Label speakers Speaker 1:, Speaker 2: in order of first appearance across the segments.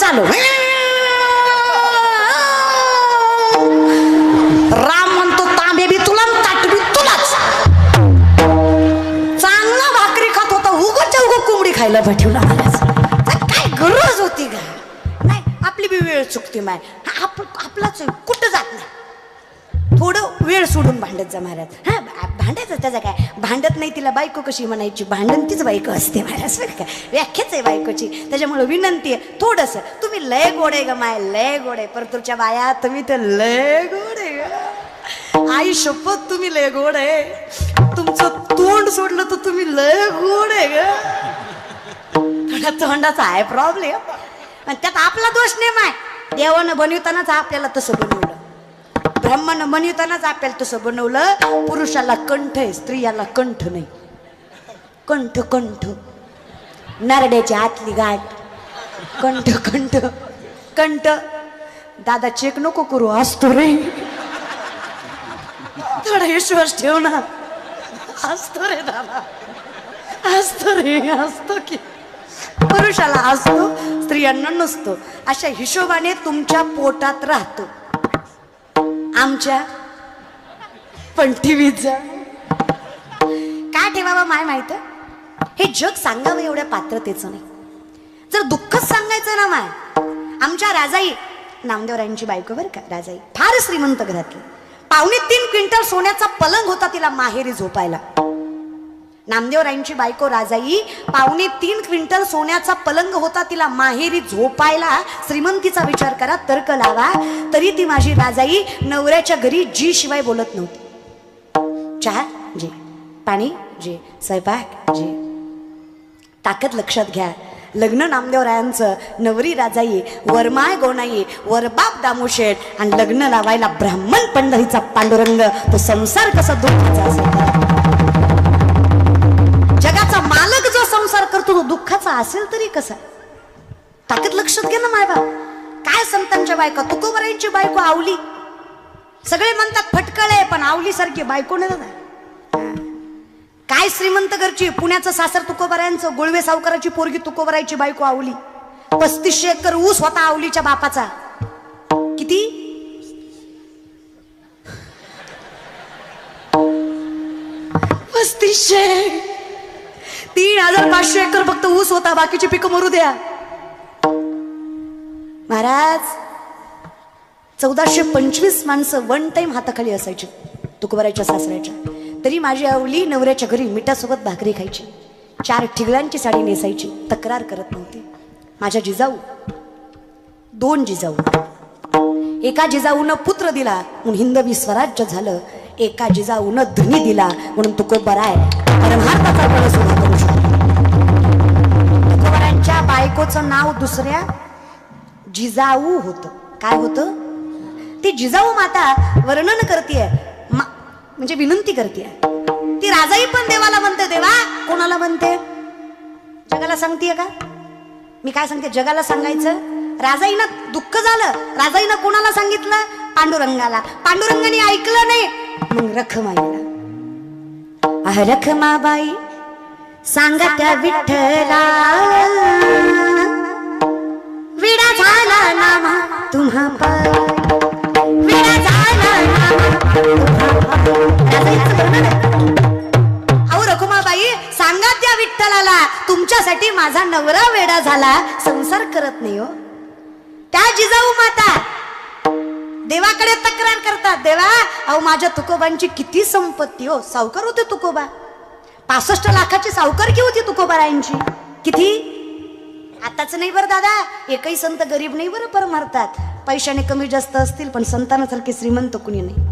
Speaker 1: चालू. राम म्हणतो तांबे बी तुला ताटबी तुलाच. चांगला भाकरी खात होता उगच उग कोंबडी खायला भेटवला काय गरज होती का नाही आपली बी वेळ चुकते माय. आप आपलाच कुठं जात नाही. थोडं वेळ सोडून भांडत जा महाराज. हा भांडायचं त्याचं काय? भांडत नाही तिला बायको कशी म्हणायची? भांडण तीच बायको असते महाराज असं काय व्याख्याच आहे बायकोची. त्याच्यामुळे विनंती आहे थोडस. तुम्ही लय गोड आहे ग माय लय गोड आहे. पर तुमच्या बाया तुम्ही तर लय गोड आहे ग. आई शपथ तुम्ही लय गोड आहे. तुमचं तोंड सोडलं तर तुम्ही लय गोड आहे ग. थोडा तोंडाचा आहे प्रॉब्लेम पण त्यात आपला दोष नाही माय. देवानं बनवतानाच आपल्याला तसं बनवलं ब्राह्मण म्हणतानाच आपल्याला तसं बनवलं पुरुषाला कंठ आहे स्त्रियाला कंठ नाही. कंठ कंठ. नारड्याची आतली गाठ. कंठ कंठ. कंठ. दादा चेक नको करू असतो रे. थोडा विश्वास ठेव ना. असतो रे दादा. असतो रे असतो की. पुरुषाला असतो स्त्रियांना नसतो. अशा हिशोबाने तुमच्या पोटात राहतो. आमच्या. पण टीव्हीचा काय ठेवावं माय माहीत? हे जग सांगावं एवढ्या पात्रतेचं नाही. जर दुःखच सांगायचं ना माय. आमच्या राजाई नामदेवरायांची बायको बरं का राजाई फार श्रीमंत घरातली. पावणे तीन क्विंटल सोन्याचा पलंग होता तिला माहेरी झोपायला. नामदेवरायांची बायको राजाई. पावणे तीन क्विंटल सोन्याचा पलंग होता तिला माहेरी झोपायला. श्रीमंतीचा विचार करा तर्क लावा. तरी ती माझी राजाई नवऱ्याच्या घरी जी शिवाय बोलत नव्हती. चहा जे. पाणी जे. स्वयंपाक जे. ताकद लक्षात घ्या. लग्न नामदेवरायांचं नवरी राजाई वरमाय गोनाई वरबाप दामोशेठ आणि लग्न लावायला ब्राह्मण पंढरीचा पांडुरंग. तो संसार कसा दुःखाचा असेल. जगाचा मालक जो संसार करतो तो दुःखाचा असेल तरी कसा? ताकद लक्षात घे ना मायबा काय संतांच्या बायका? तुकोबराईंची बायको आवली. सगळे म्हणतात फटकळ आहे पण आवली सारखी बायको नाही काय श्रीमंत घरची? पुण्याचं सासर तुकोबरायांचं गुळवे सावकाराची पोरगी तुकोबरायची बायको आवली. पस्तीसशे एकर ऊस होता आवलीच्या बापाचा. किती? पस्तीसशे तीन हजार पाचशे एकर फक्त ऊस होता बाकीची पिकं मरू द्या. महाराज चौदाशे पंचवीस माणसं वन टाइम हाताखाली असायची तुकबराच्या सासऱ्याच्या. तरी माझी आवली नवऱ्याच्या घरी मिठासोबत भाकरी खायची. चार ठिगळांची साडी नेसायची तक्रार करत नव्हती. माझ्या जिजाऊ दोन जिजाऊ. एका जिजाऊनं पुत्र दिला म्हणून हिंदवी स्वराज्य झालं. एका जिजाऊनं धनी दिला म्हणून तुकोबराय परमार्थाचा कळस उभा करू शकतो. बायकोचं नाव दुसऱ्या? जिजाऊ होत काय होतं? ती जिजाऊ माता वर्णन करतीये मा- म्हणजे विनंती करते ती राजाई पण देवाला म्हणते देवा कोणाला म्हणते? जगाला सांगतीये का? मी काय सांगते? जगाला सांगायचं? राजाईनं दुःख झालं. राजाईनं कोणाला सांगितलं? पांडुरंगाला. पांडुरंगाने ऐकलं नाही. मग रखमाईला. रखमाबाई सांगा त्या विठ्ठला विडा झाला नामा तुम्हा विडा झाला अहो रखुमाबाई सांगा त्या विठ्ठलाला तुमच्यासाठी माझा नवरा वेडा झाला. संसार करत नाही हो. त्या जिजाऊ माता देवाकडे तक्रार करतात. देवा अहो माझ्या तुकोबांची किती संपत्ती हो. सावकार होते तुकोबा. पासष्ट लाखाची सावकारकी होती तुकोबारायांची. किती? आताच नाही बरं दादा. एकही संत गरीब नाही बरं पर मरतात पैशाने कमी जास्त असतील पण संतानासारखे श्रीमंत कुणी नाही.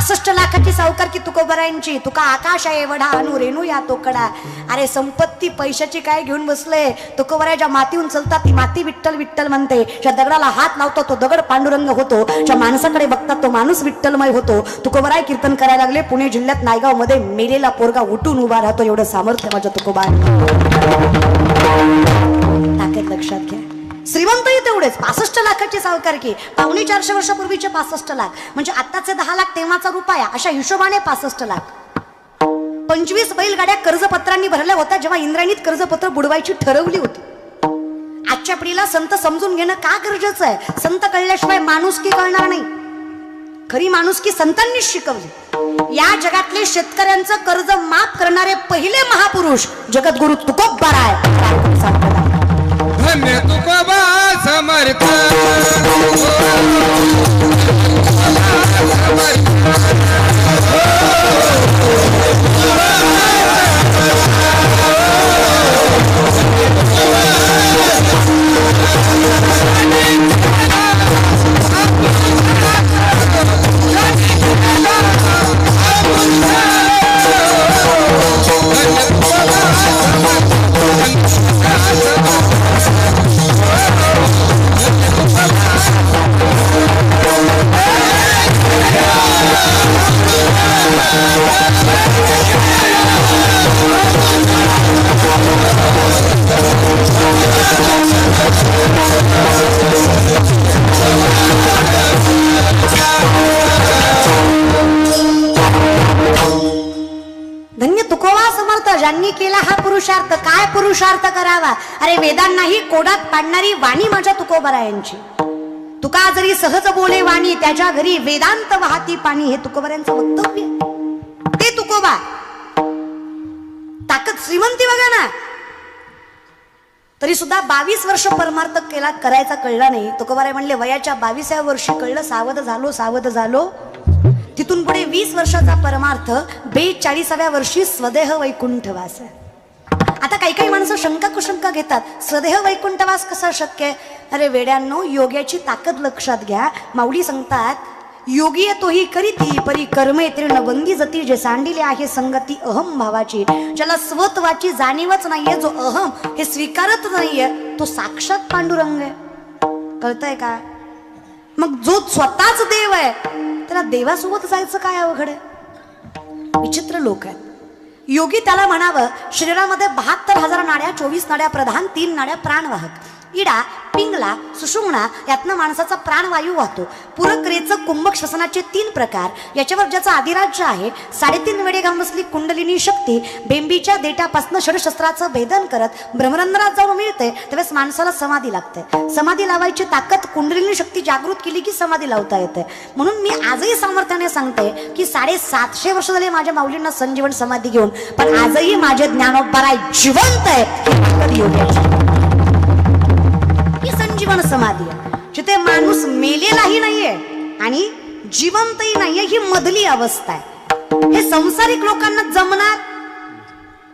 Speaker 1: पासष्ट लाखाची सावकार की तुकोबरायांची तुका आकाश आहे एवढा अनु रेणू या तोकडा. अरे संपत्ती पैशाची काय घेऊन बसले? तुकोबराच्या मातीहून चलतात ती माती विठ्ठल विठ्ठल म्हणते. ज्या दगडाला हात लावतो तो दगड पांडुरंग होतो. ज्या माणसाकडे बघतात तो माणूस विठ्ठलमय होतो. तुकोबराय कीर्तन करायला लागले पुणे जिल्ह्यात नायगावमध्ये मेलेला पोरगा उठून उभा राहतो. एवढं सामर्थ्य माझ्या तुकोबा ताकद लक्षात घ्या. श्रीमंतही तेवढेच. पासष्ट लाखाची सावकारकी पावणे चारशे वर्षापूर्वीचे पासष्ट लाख. म्हणजे आताचे दहा लाख तेव्हाचा रुपया. अशा हिशोबाने पासष्ट लाख. पंचवीस बैलगाड्या कर्जपत्रांनी भरल्या होत्या जेव्हा इंद्रायणीत कर्जपत्र बुडवायची ठरवली होती. आजच्या पिढीला संत समजून घेणं का गरजेचं आहे? संत कळल्याशिवाय माणुसकी कळणार नाही. खरी माणुसकी संतांनीच शिकवली. या जगातले शेतकऱ्यांचं कर्ज माफ करणारे पहिले महापुरुष जगद्गुरु तुकोबार आहे
Speaker 2: धन्य तुकोबा समर्थ.
Speaker 1: पुरुषार्थ काय पुरुषार्थ करावा? अरे वेदांनाही कोडात पाडणारी वाणी माझ्या तुकोबरायांची. तुका जरी सहज बोले वाणी त्याच्या घरी वेदांत वाहती पाणी हे तुकोबऱ्यांचं वक्तव्य. ते तुकोबा. ताकद श्रीमंती बघा ना. तरी सुद्धा बावीस वर्ष परमार्थ केला करायचा कळला नाही. तुकोबाराय म्हणले वयाच्या बावीसाव्या वर्षी कळलं सावध झालो सावध झालो. तिथून पुढे वीस वर्षाचा परमार्थ बेचाळीसाव्या वर्षी स्वदेह वैकुंठवास. आहे. आता काही काही माणसं शंका कुशंका घेतात. स्वदेह वैकुंठवास कसा शक्य आहे? अरे वेड्यांनो योग्याची ताकद लक्षात घ्या. माऊली सांगतात योगी तोही करीती परी कर्मे तीर्ण बंदी जती. जे सांडिले आहे संगती अहम भावाची. ज्याला स्वत्वाची जाणीवच नाहीये जो अहम हे स्वीकारत नाहीये तो साक्षात पांडुरंग आहे. कळतंय का? मग जो स्वतःच देव आहे त्याला देवासोबत जायचं काय अवघड आहे? विचित्र लोक आहेत. योगी त्याला म्हणावं शरीरामध्ये बहात्तर हजार नाड्या चोवीस नाड्या प्रधान तीन नाड्या प्राणवाहक. इडा पिंगला सुषुम्ना यातनं माणसाचा प्राणवायू वाहतो. पुरक्रियेचं कुंभक श्वसनाचे तीन प्रकार. याच्यावर ज्याचं अधिराज्य आहे साडेतीन वेळे घाम कुंडलिनी शक्ती बेंबीच्या देटापासनं षडशस्त्राचं भेदन करत भ्रमरंध्रात जाऊन मिळते त्यावेळेस माणसाला समाधी लागते. समाधी लावायची ताकद कुंडलिनी शक्ती जागृत केली की समाधी लावता येते. म्हणून मी आजही सामर्थ्याने सांगते की साडेसातशे वर्ष झाले माझ्या माऊलींना संजीवन समाधी घेऊन पण आजही माझे ज्ञानोपराय जिवंत आहे. पण समाधी आहे. जिथे माणूस मेलेलाही नाहीये आणि जिवंतही नाहीये ही मधली अवस्था आहे. हे संसारिक लोकांना जमणार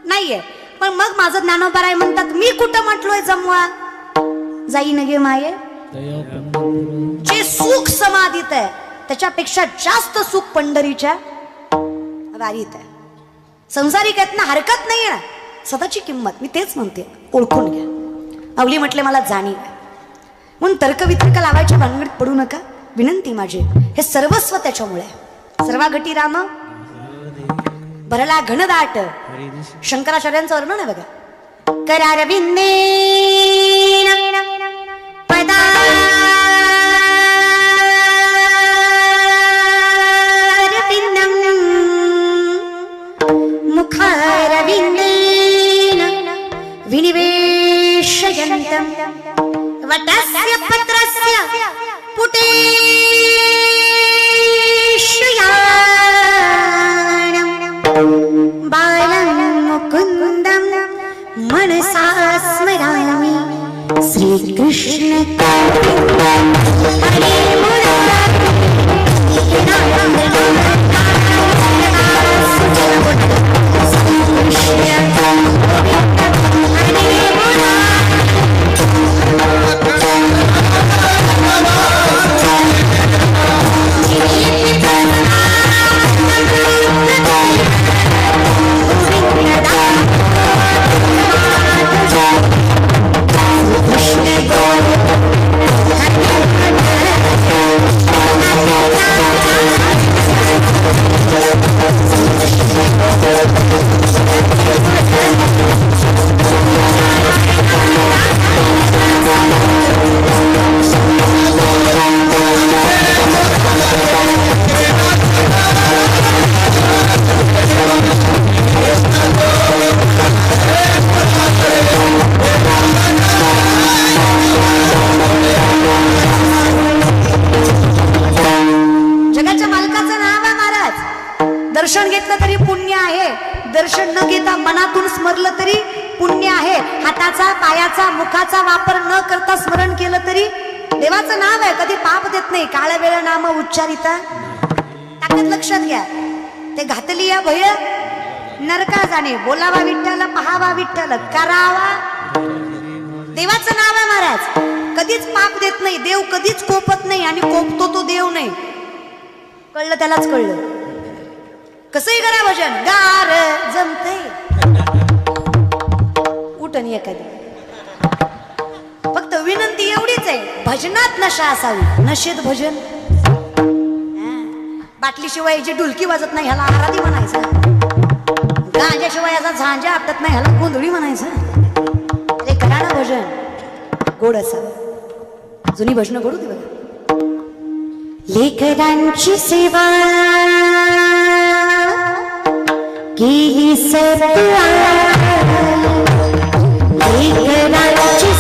Speaker 1: नाहीये. पण मग माझं ज्ञानोबाराय म्हणतात मी कुठं म्हटलोय जमवा? जाईन गे माये. जे सुख समाधीत आहे त्याच्यापेक्षा जास्त सुख पंढरीच्या वारीत आहे. संसारिक आहेत ना हरकत नाही ना. स्वतःची किंमत. मी तेच म्हणते. ओळखून घ्या. अवली म्हटले मला जाणीव आहे. म्हणून तर्कवितर्क लावायच्या भानगडीत पडू नका. विनंती माझी हे सर्वस्व त्याच्यामुळे सर्वागटी सर्वा राम भरला घनदाट. शंकराचार्यांचं वर्णन आहे बघा. करारविंदे मुखारविन्देन विनिवेशयन्तम् वटस्य पत्रस्य पुटेशया उच्चारिता ताकद लक्षात घ्या. ते घातली या भय नरका जाणे. बोलावा विठ्ठल पहावा विठ्ठल. करावा. देवाचं नाव आहे महाराज. कधीच पाप देत नाही. देव कधीच कोपत नाही आणि कोपतो तो देव नाही. कळलं त्यालाच कळलं. कसंही करा भजन. गार जमते उठन एखादी? फक्त विनंती एवढीच आहे. भजनात नशा असावी. नशेत भजन. बाटलीशिवाय जी डुलकी वाजत नाही ह्याला आराधी म्हणायचं. गांजाशिवाय याचा झांजा आपटत नाही ह्याला गोंधळी म्हणायचं. अरे करा भजन. गोड असावं जुनी भजनं गोड होती बघा. लेकरांची सेवा. केली सत्वा लेकरांची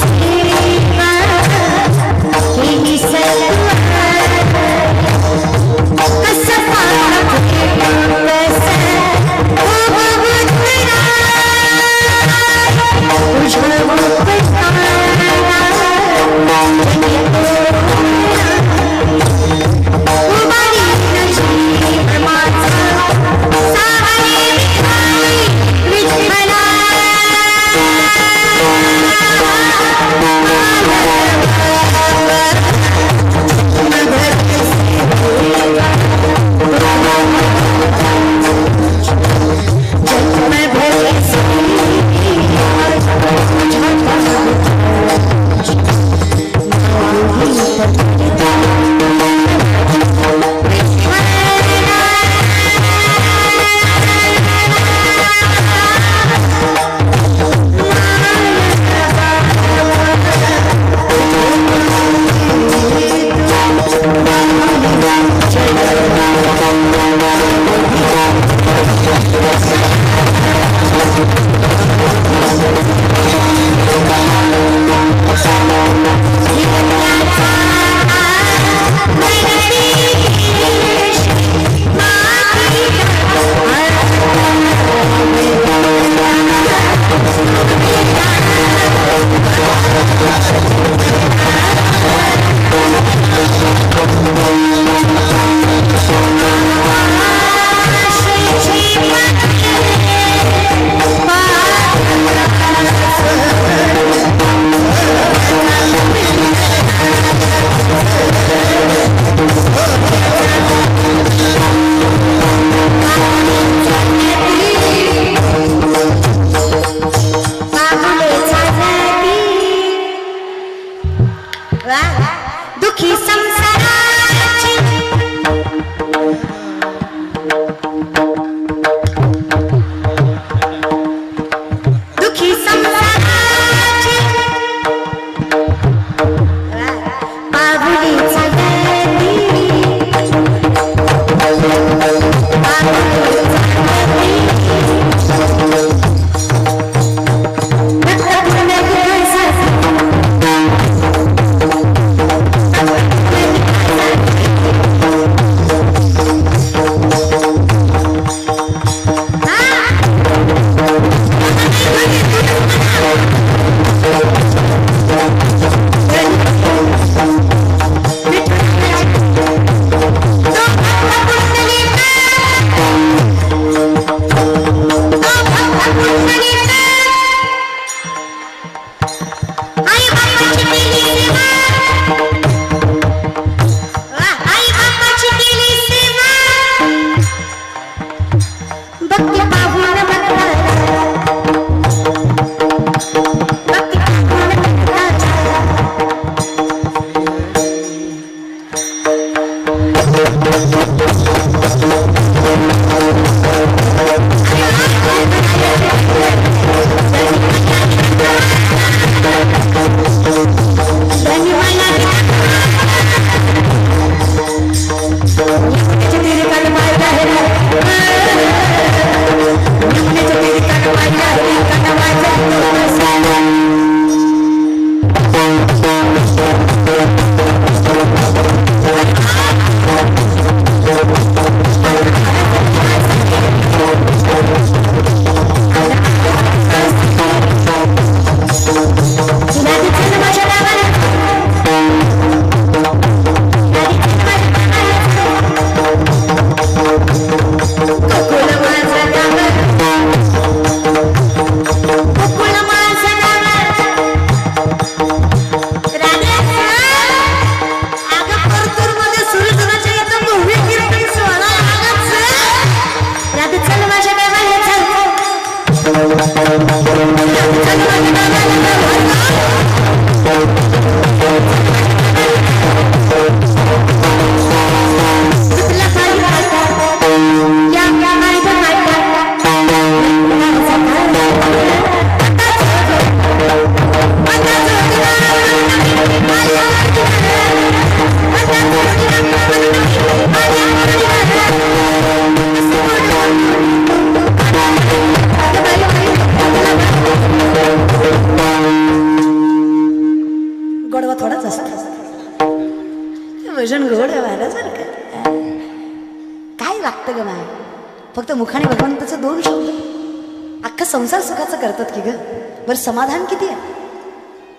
Speaker 1: बरं समाधान किती आहे?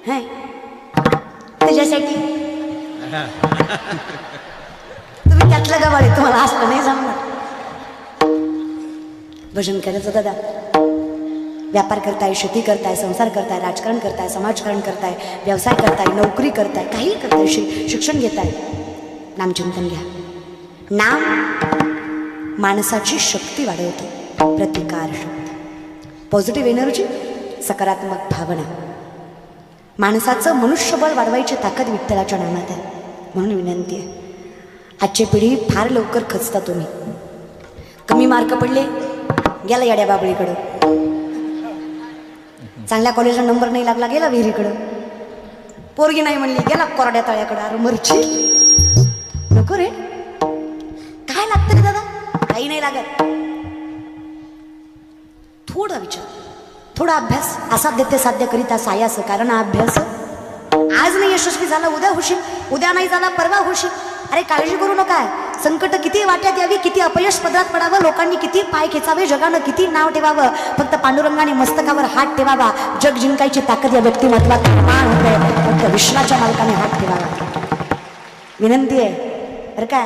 Speaker 1: हाय त्याच्यासाठी? तुम्ही त्यातलं गवाळे तुम्हाला असलं नाही जमणार. भजन करायचं दादा. व्यापार करताय शेती करताय संसार करताय राजकारण करताय समाजकारण करताय व्यवसाय करताय नोकरी करताय काही करताय शि शिक्षण घेताय. नामचिंतन घ्या. नाम माणसाची शक्ती वाढवतो. प्रतिकार शक्ती. पॉझिटिव्ह एनर्जी सकारात्मक भावना. माणसाचं मनुष्यबळ वाढवायची ताकद विठ्ठलाच्या नामात आहे म्हणून विनंती आहे. आजची पिढी फार लवकर खचता तुम्ही. कमी मार्क पडले गेला याड्या बाबळीकडं. चांगल्या कॉलेजला नंबर नाही लागला गेला विहिरीकडं. पोरगी नाही म्हणली गेला कोरड्या तळ्याकडं अरे मरची. नको रे. काय लागतं रे दादा? काही नाही लागत. थोडा विचार. थोडा अभ्यास असाध्य ते साध्य करीता सायास कारण अभ्यास आज नाही यशस्वी झाला उद्या होशील उद्या नाही झाला परवा होशील अरे काळजी करू नका. संकट किती वाट्यात यावी किती अपयश पदरात पडावं लोकांनी किती पाय खेचावे जगानं किती नाव ठेवावं. फक्त पांडुरंगाने मस्तकावर हात ठेवावा. जग जिंकायची ताकद या व्यक्तिमत्वात निर्माण होते फक्त विश्वाच्या मालकाने हात ठेवावा. विनंती आहे. बरं का?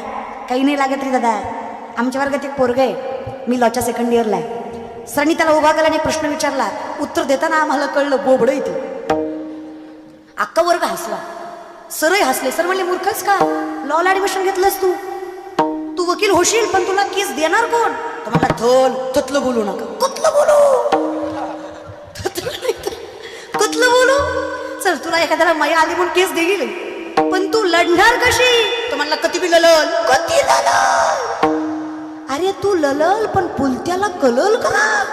Speaker 1: काही नाही लागत रे दादा. आमच्या वर्गात एक पोरग आहे. मी लॉच्या सेकंड इयरला आहे. सरांनी त्याला उभा केला आणि प्रश्न विचारला उत्तर देताना आम्हाला कळलं बोबड इथे अक्का वर्ग हसला. सरही हसले. सर म्हणले मूर्खच का? लॉला ऍडमिशन घेतलंस तू. तू वकील होशील पण तुला केस देणार कोण? तर मला थोल ततलं बोलू नका. कुतलं बोलू? ततलं तर कुतलं बोलू? सर तुला एखाद्याला माया आली म्हणून केस देईल. पण तू लढणार कशी? तर म्हणला कधी बी ललल कधी ललल अरे तू ललल पण पुलत्याला कलल करा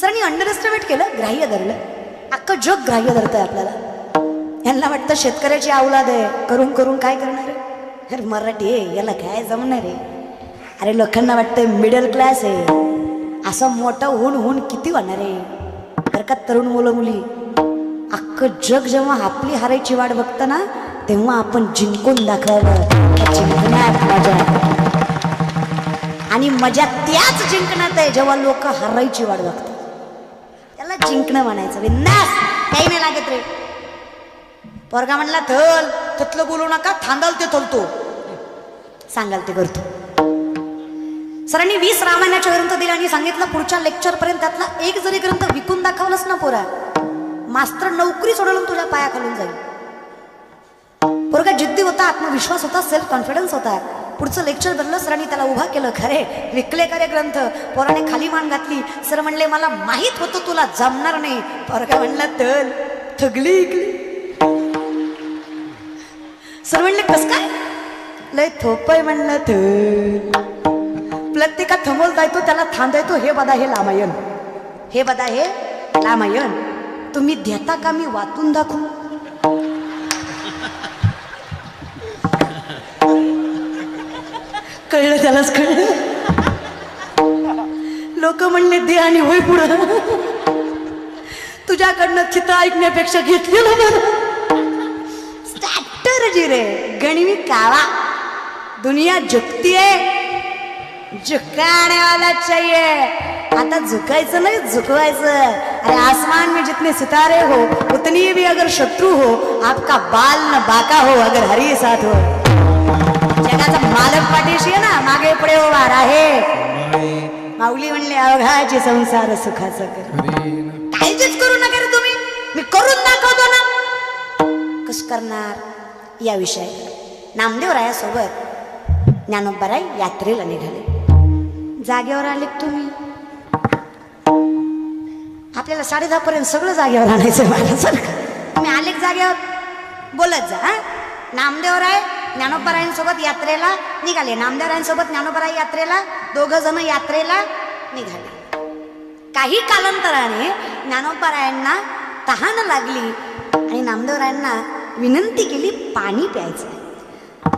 Speaker 1: सरांनी अंडर एस्टिमेट केलं. ग्राह्य धरलं. अख्खं जग ग्राह्य धरतंय आपल्याला. यांना वाटतं शेतकऱ्याची अवलाद आहे. करून करून काय करणार अरे मराठी आहे. याला काय जमणार आहे? अरे लोकांना वाटतं मिडल क्लास आहे. असं मोठं होऊन होऊन किती होणार आहे? बरं का तरुण मुलं मुली. अख्खं जग जेव्हा आपली हारायची वाट बघतं ना तेव्हा आपण जिंकून दाखवावं. जिंकण्यात मजा आणि मजा त्याच जिंकण्यात आहे जेव्हा लोक हरायची वाट बघतात. त्याला जिंकणं म्हणायचं. बिंदास काही नाही लागत रे. पोरगा म्हणला थल तिथलं बोलू नका थांबाल ते थोलतो. सांगाल ते करतो. सरांनी वीस रामायणाचे ग्रंथ दिले आणि सांगितलं पुढच्या लेक्चर पर्यंत त्यातला एक जरी ग्रंथ विकून दाखवलंच ना पोरा मास्तर नोकरी सोडवून तुझ्या पाया खालून जाईल. पोरगा जिद्दी होता आत्मविश्वास होता सेल्फ कॉन्फिडन्स होता. पुढचं लेक्चर धरलं सरांनी त्याला उभा केलं. खरे विकले खरे ग्रंथ? पोराने खाली मान घातली. सर म्हणले मला माहीत होतं तुला जमणार नाही. पोरगा म्हणला तल थगली इकली. सर म्हणले कस काय? लय थोपय म्हणलं तर प्रत्येका थमोल येतो त्याला थांबायतो हे बदा हे लामायण हे बदा हे लामायण तुम्ही देता का मी वाचून दाखवू? त्यालाच कळलं. लोक म्हणले दे आणि होय पुढं. तुझ्याकडनं चित्र ऐकण्यापेक्षा घेतलेलं बरं. स्ट्रॅटर्जी रे गणवी कावा. दुनिया झुकती है झुकाने चाहिए आता झुकायचं नाही झुकवायचं. अरे आसमान में जितने सितारे हो उतनी भी अगर शत्रु हो आपका बाल न बाका हो अगर हरी साथ हो. त्याचा मालक पाठीशी आहे ना मागे पुढे उभा आहे माऊली म्हणले अवघाचे संसार सुखाचा कर. काळजीच करू नका रे तुम्ही. मी करून दाखवतो ना. कस करणार? या विषय. नामदेव रायासोबत ज्ञानोबराय यात्रेला निघाले. जागेवर आले तुम्ही. आपल्याला साडे दहा पर्यंत सगळं जागेवर आणायचं मला सर तुम्ही आले जागेवर? बोलत जा नामदेव नामदेवराय ज्ञानोपरायांसोबत यात्रेला निघाले. नामदेवरायांसोबत ज्ञानोपराय यात्रेला दोघं जण यात्रेला निघाले. काही कालांतराने ज्ञानोपरायांना तहान लागली आणि नामदेवरायांना विनंती केली पाणी प्यायचं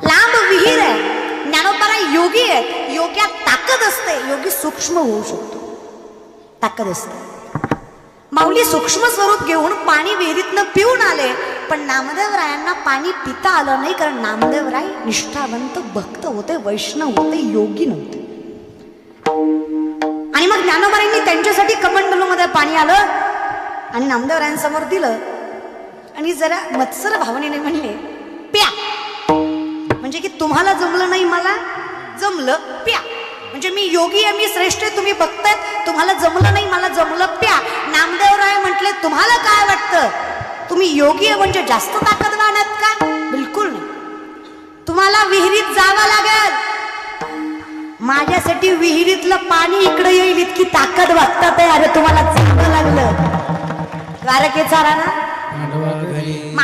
Speaker 1: लांब विहीर आहे. ज्ञानोपराय योगी आहेत. योग्यात ताकद असते. योगी सूक्ष्म होऊ शकतो. ताकद असते. माऊली सूक्ष्म स्वरूप घेऊन पाणी विहिरीतनं पिऊन आले. पण नामदेव रायांना पाणी पिता आलं नाही कारण नामदेवराय निष्ठावंत भक्त होते वैष्णव होते योगी नव्हते. आणि मग ज्ञानोबाईंनी त्यांच्यासाठी कमंडलूमध्ये पाणी आलं आणि नामदेवरायांसमोर दिलं. आणि जरा मत्सर भावनेने म्हणले प्या. म्हणजे की तुम्हाला जमलं नाही मला जमलं प्या. म्हणजे मी योगी आहे मी श्रेष्ठ आहे तुम्ही बघतायत. तुम्हाला जमलं नाही मला जमलं प्या. नामदेव राय म्हटले तुम्हाला काय वाटतं? तुम्ही योगी आहे म्हणजे जास्त ताकदवान आहात का? बिलकुल नाही. तुम्हाला विहिरीत जावं लागेल. माझ्यासाठी विहिरीतलं पाणी इकडे येईल इतकी ताकद वागतात आहे अरे तुम्हाला चांगलं लागलं. द्वारकेचा राणा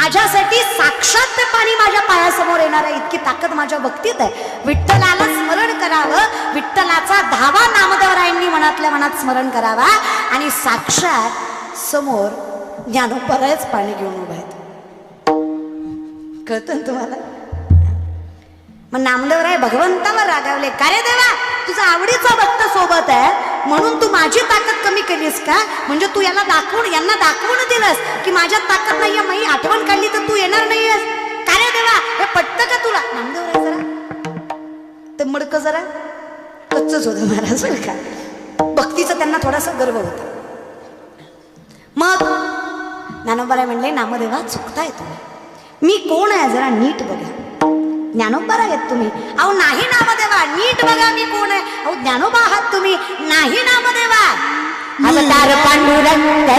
Speaker 1: माझ्यासाठी साक्षात ते पाणी माझ्या पायासमोर येणार आहे. इतकी ताकद माझ्या भक्तीत आहे. विठ्ठलाला स्मरण करावं. विठ्ठलाचा धावा नामदेवरायांनी मनातल्या मनात स्मरण करावा. आणि साक्षात समोर ज्ञानोपरायच पाणी घेऊन उभा आहेत. कळतं तुम्हाला? मग नामदेवराय भगवंतावर रागावले. का रे देवा तुझा आवडीचा भक्त सोबत आहे? म्हणून तू माझी ताकद कमी केलीस का? म्हणजे तू याला दाखवून यांना दाखवून दिलंस की माझ्यात ताकद नाहीये मी आठवण काढली तर तू येणार नाहीयेस. का रे देवा? हे पटतं का तुला? नामदेवराय जरा. ते मडक जरा. कच्चच होतं महाराज का? भक्तीचा त्यांना थोडासा गर्व होता. मग ज्ञानोबाराय म्हणले नामदेवा चुकताय तुम्ही. मी कोण आहे? जरा नीट बघा. ज्ञानोबा आहेत तुम्ही अहो नाही नामदेवा नीट बघा मी कोण आहे अहो ज्ञानोबा आहात तुम्ही नाही नामदेवा अवतार पांडुरंग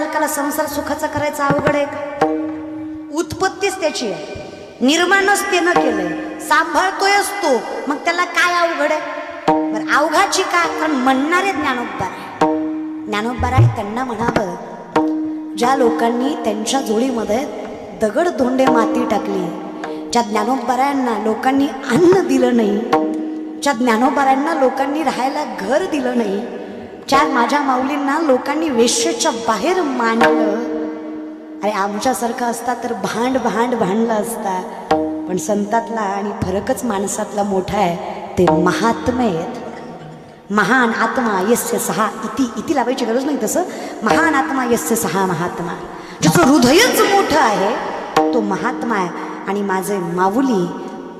Speaker 1: मालकाला संसार सुखाचा करायचा अवघड आहे का? उत्पत्तीच त्याची आहे. निर्माणच त्यानं केलंय. सांभाळतोयच तो मग त्याला काय अवघड आहे? बरं अवघाची का? कारण म्हणणारे ज्ञानोबार आहे. ज्ञानोबार आहे त्यांना म्हणावं ज्या लोकांनी त्यांच्या जोडीमध्ये दगड धोंडे माती टाकली ज्या ज्ञानोबारायांना लोकांनी अन्न दिलं नाही ज्या ज्ञानोबारायांना लोकांनी राहायला घर दिलं नाही ज्या माझ्या माऊलींना लोकांनी वेश्येच्या बाहेर मांडलं. अरे आमच्यासारखं असता तर भांड भांड भांडलं असता. पण संतातला आणि फरकच माणसातला मोठा आहे ते महात्मे आहेत. महान आत्मा यस्य सहा इति इति लावायची गरज नाही तसं. महान आत्मा यस्य सहा महात्मा. ज्याचं हृदयच मोठं आहे तो महात्मा आहे. आणि माझे माऊली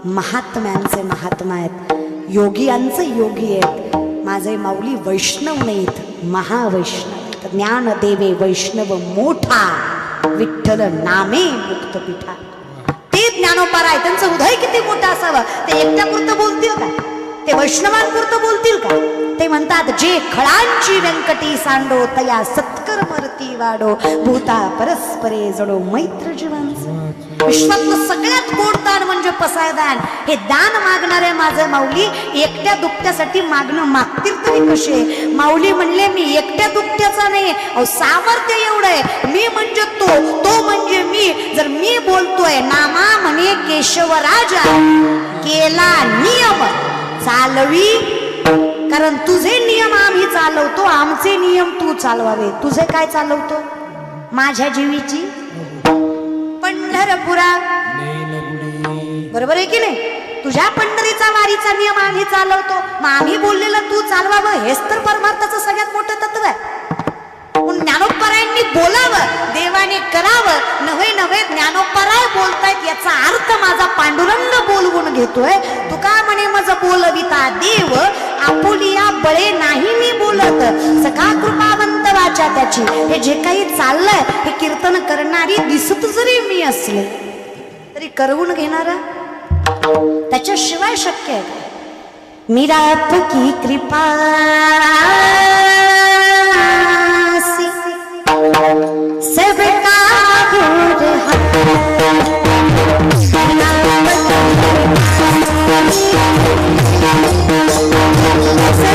Speaker 1: महात्म्यांचे महात्मा आहेत. योगियांचे योगी आहेत. माझे माऊली वैष्णव नाहीत महावैष्णव ज्ञान देवे वैष्णव मोठा विठ्ठल नामे मुक्त पिठा ते ज्ञानोपार आहे त्यांचं हृदय किती मोठं असावं? ते एकट्यापुरतं बोलतील का ते वैष्णवांपुरतं बोलतील का ते म्हणतात जे खळांची व्यंकटी सांडो तया सत्कर्मरती वाडो भूता परस्परे जडो मैत्र जीवांचं विश्वातलं सगळ्यात गोड दान म्हणजे पसायदान. हे दान मागणारे माझे माऊली एकट्या दुपट्यासाठी मागणं मागतील तरी कसे? माऊली म्हणले मी एकट्या दुपट्याचा नाही अहो सामर्थ्य एवढं आहे. मी म्हणजे तो तो म्हणजे मी. जर मी बोलतोय नामा म्हणे केशवराजा केला नियम. चालवी. कारण तुझे नियम आम्ही चालवतो आमचे नियम तू चालवावे. तुझे काय चालवतो? माझ्या जीवीची पंढरपुरा. बरोबर आहे की नाही? तुझ्या पंढरीचा वारीचा नियम आम्ही चालवतो. मग आम्ही बोललेलं तू चालवावं हेच तर परमार्थाचं सगळ्यात मोठं तत्व आहे. ज्ञानोपरायांनी बोलावं देवाने करावं नव्हे नव्हे ज्ञानोपराय बोलतायत याचा अर्थ माझा पांडुरंग बोलवून घेतोय तुका म्हणे माझं बोलविता देव आपुलिया बळे नाही मी बोलत. सखा कृपावंत वाचा त्याची. हे जे काही चाललंय हे कीर्तन करणारी दिसत जरी मी असले तरी करवून घेणार त्याच्याशिवाय शक्य आहे. का? मीरा की कृपा.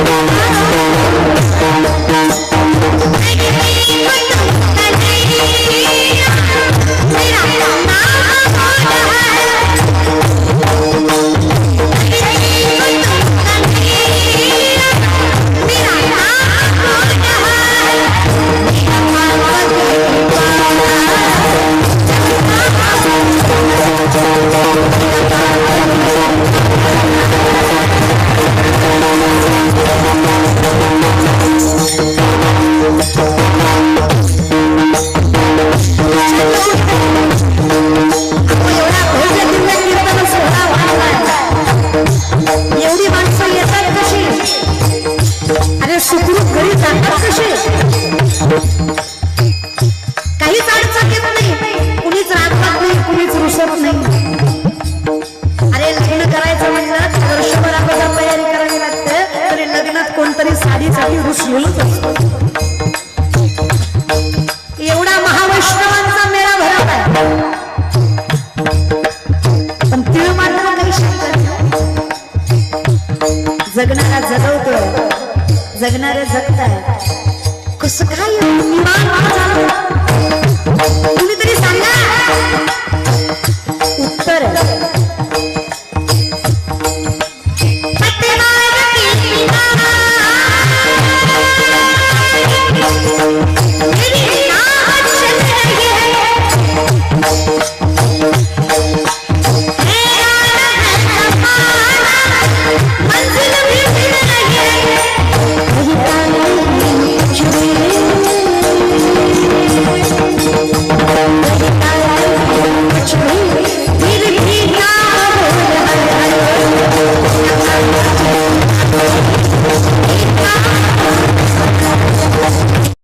Speaker 1: Música जगणारे जगताय. कसं काय एवढं निवांत झालं